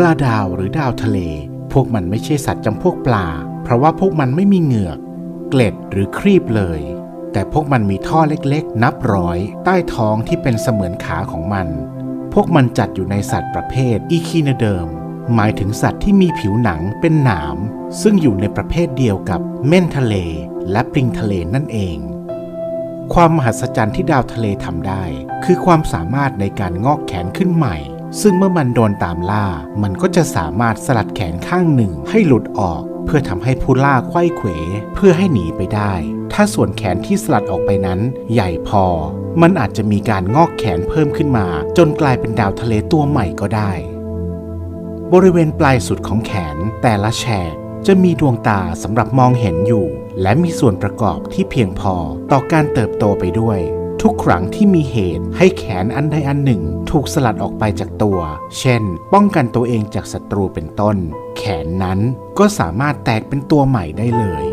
ปลาดาวหรือดาวทะเล พวกมันไม่ใช่สัตว์จำพวกปลา เพราะว่าพวกมันไม่มีเหงือก เกล็ดหรือครีบเลย แต่พวกมันมีท่อเล็กๆ นับร้อย ใต้ท้องที่เป็นเสมือนขาของมัน พวกมันจัดอยู่ในสัตว์ประเภทอีคีนเดิม หมายถึงสัตว์ที่มีผิวหนังเป็นหนาม ซึ่งอยู่ในประเภทเดียวกับเม่นทะเล และปลิงทะเลนั่นเองความมหัศจรรย์ที่ดาวทะเลทำได้ คือความสามารถในการงอกแขนขึ้นใหม่ ซึ่งเมื่อมันโดนตามล่า มันก็จะสามารถสลัดแขนข้างหนึ่งให้หลุดออก เพื่อทำให้ผู้ล่าไขว้เขวเพื่อให้หนีไปได้ ถ้าส่วนแขนที่สลัดออกไปนั้น ใหญ่พอ มันอาจจะมีการงอกแขนเพิ่มขึ้นมา จนกลายเป็นดาวทะเลตัวใหม่ก็ได้ บริเวณปลายสุดของแขนแต่ละแฉกจะมีดวงตาสำหรับมองเห็นอยู่ และมีส่วนประกอบที่เพียงพอต่อการเติบโตไปด้วย ทุกครั้งที่มีเหตุให้แขนอันใดอันหนึ่ง ถูกสลัดออกไปจากตัว เช่น ป้องกันตัวเองจากศัตรูเป็นต้น แขนนั้นก็สามารถแตกเป็นตัวใหม่ได้เลย